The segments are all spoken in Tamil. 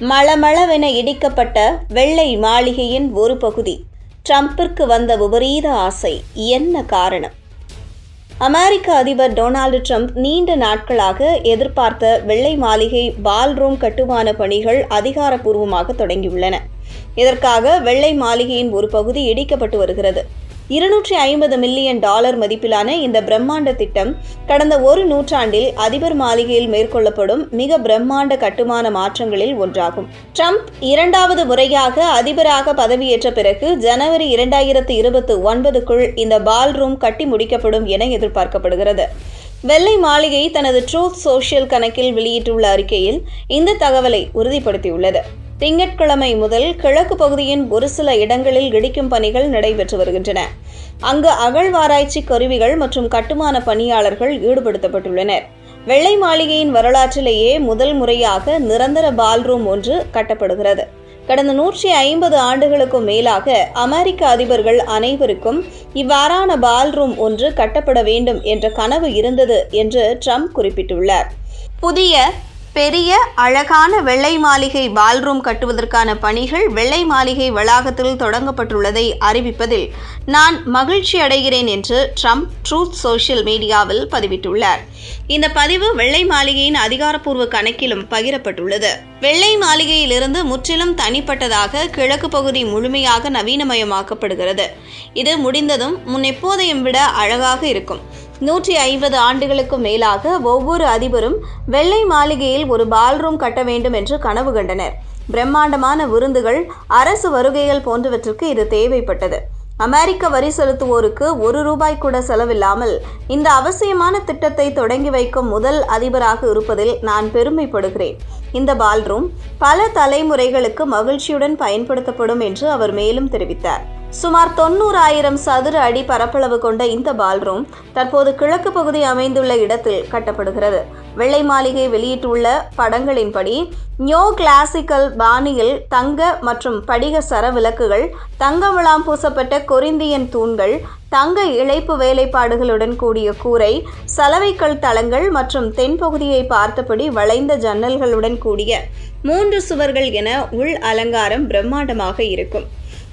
மளமளவென இடிக்கப்பட்ட வெள்ளை மாளிகையின் ஒரு பகுதி ட்ரம்பிற்கு வந்த விபரீத ஆசை என்ன காரணம்? அமெரிக்க அதிபர் டொனால்டு ட்ரம்ப் நீண்ட நாட்களாக எதிர்பார்த்த வெள்ளை மாளிகை பால்ரூம் கட்டுமான பணிகள் அதிகாரப்பூர்வமாக தொடங்கியுள்ளன. இதற்காக வெள்ளை மாளிகையின் ஒரு பகுதி இடிக்கப்பட்டு வருகிறது. இருநூற்றி ஐம்பது மில்லியன் டாலர் மதிப்பிலான இந்த பிரம்மாண்ட திட்டம் கடந்த ஒரு நூற்றாண்டில் அதிபர் மாளிகையில் மேற்கொள்ளப்படும் மிக பிரம்மாண்ட கட்டுமான மாற்றங்களில் ஒன்றாகும். ட்ரம்ப் இரண்டாவது முறையாக அதிபராக பதவியேற்ற பிறகு ஜனவரி இரண்டாயிரத்து இருபத்தி ஒன்பதுக்குள் இந்த பால் ரூம் கட்டி முடிக்கப்படும் என எதிர்பார்க்கப்படுகிறது. வெள்ளை மாளிகை தனது ட்ரூத் சோஷியல் கணக்கில் வெளியிட்டுள்ள அறிக்கையில் இந்த தகவலை உறுதிப்படுத்தியுள்ளது. திங்கட்கிழமை முதல் கிழக்கு பகுதியின் ஒரு சில இடங்களில் இடிக்கும் பணிகள் நடைபெற்று வருகின்றன. அங்கு அகழ்வாராய்ச்சி கருவிகள் மற்றும் கட்டுமான பணியாளர்கள் ஈடுபடுத்தப்பட்டுள்ளனர். வெள்ளை மாளிகையின் வரலாற்றிலேயே முதல் முறையாக நிரந்தர பால்ரூம் ஒன்று கட்டப்படுகிறது. கடந்த நூற்றி ஐம்பது ஆண்டுகளுக்கும் மேலாக அமெரிக்க அதிபர்கள் அனைவருக்கும் இவ்வாறான பால்ரூம் ஒன்று கட்டப்பட வேண்டும் என்ற கனவு இருந்தது என்று ட்ரம்ப் குறிப்பிட்டுள்ளார். புதிய பெரிய அழகான வெள்ளை மாளிகை பால்ரூம் கட்டுவதற்கான பணிகள் வெள்ளை மாளிகை வளாகத்தில் தொடங்கப்பட்டுள்ளதை அறிவிப்பதில் நான் மகிழ்ச்சி அடைகிறேன் என்று ட்ரம்ப் ட்ரூத் சோஷியல் மீடியாவில் பதிவிட்டுள்ளார். இந்த பதிவு வெள்ளை மாளிகையின் அதிகாரப்பூர்வ கணக்கிலும் பகிரப்பட்டுள்ளது. வெள்ளை மாளிகையிலிருந்து முற்றிலும் தனிப்பட்டதாக கிழக்கு பகுதி முழுமையாக நவீனமயமாக்கப்படுகிறது. இது முடிந்ததும் முன்னெப்போதையும் விட அழகாக இருக்கும். நூற்றி ஐம்பது ஆண்டுகளுக்கும் மேலாக ஒவ்வொரு அதிபரும் வெள்ளை மாளிகையில் ஒரு பால்ரூம் கட்ட வேண்டும் என்று கனவு கண்டனர். பிரம்மாண்டமான விருந்துகள் அரசு வருகைகள் போன்றவற்றுக்கு இது தேவைப்பட்டது. அமெரிக்க வரி செலுத்துவோருக்கு ஒரு ரூபாய் கூட செலவில்லாமல் இந்த அவசியமான திட்டத்தை தொடங்கி வைக்கும் முதல் அதிபராக இருப்பதில் நான் பெருமைப்படுகிறேன். இந்த பால்ரூம் பல தலைமுறைகளுக்கு மகிழ்ச்சியுடன் பயன்படுத்தப்படும் என்று அவர் மேலும் தெரிவித்தார். சுமார் தொண்ணூறாயிரம் சதுர அடி பரப்பளவு கொண்ட இந்த பால்ரூம் தற்போது கிழக்கு பகுதி அமைந்துள்ள இடத்தில் கட்டப்படுகிறது. வெள்ளை மாளிகை வெளியிட்டுள்ள படங்களின்படி நியோ கிளாசிக்கல் பாணியில் தங்க மற்றும் படிக சர விளக்குகள் தங்க விளாம் பூசப்பட்ட கொரிந்தியன் தூண்கள் தங்க இழைப்பு வேலைப்பாடுகளுடன் கூடிய கூரை சலவைக்கல் தளங்கள் மற்றும் தென்பகுதியை பார்த்தபடி வளைந்த ஜன்னல்களுடன் கூடிய மூன்று சுவர்கள் என உள் அலங்காரம் பிரம்மாண்டமாக இருக்கும்.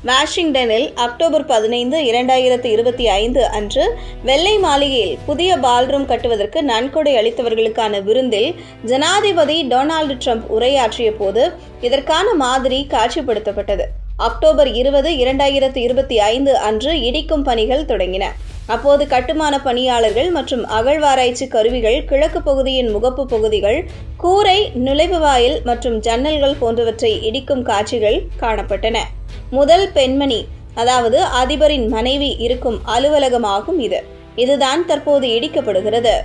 வாஷிங்டனில் அக்டோபர் பதினைந்து இரண்டாயிரத்து இருபத்தி ஐந்து அன்று வெள்ளை மாளிகையில் புதிய பால்ரூம் கட்டுவதற்கு நன்கொடை அளித்தவர்களுக்கான விருந்தில் ஜனாதிபதி டொனால்டு ட்ரம்ப் உரையாற்றிய போது இதற்கான மாதிரி காட்சிப்படுத்தப்பட்டது. அக்டோபர் இருபது இரண்டாயிரத்து இருபத்தி ஐந்து அன்று இடிக்கும் பணிகள் தொடங்கின. அப்போது கட்டுமான பணியாளர்கள் மற்றும் அகழ்வாராய்ச்சி கருவிகள் கிழக்கு பகுதியின் முகப்பு பகுதிகள் கூரை நுழைவு வாயில் மற்றும் ஜன்னல்கள் போன்றவற்றை இடிக்கும் காட்சிகள் காணப்பட்டன. முதல் பெண்மணி அதாவது அதிபரின் மனைவி இருக்கும் அலுவலகமாகும் இது. இதுதான் தற்போது இடிக்கப்படுகிறது.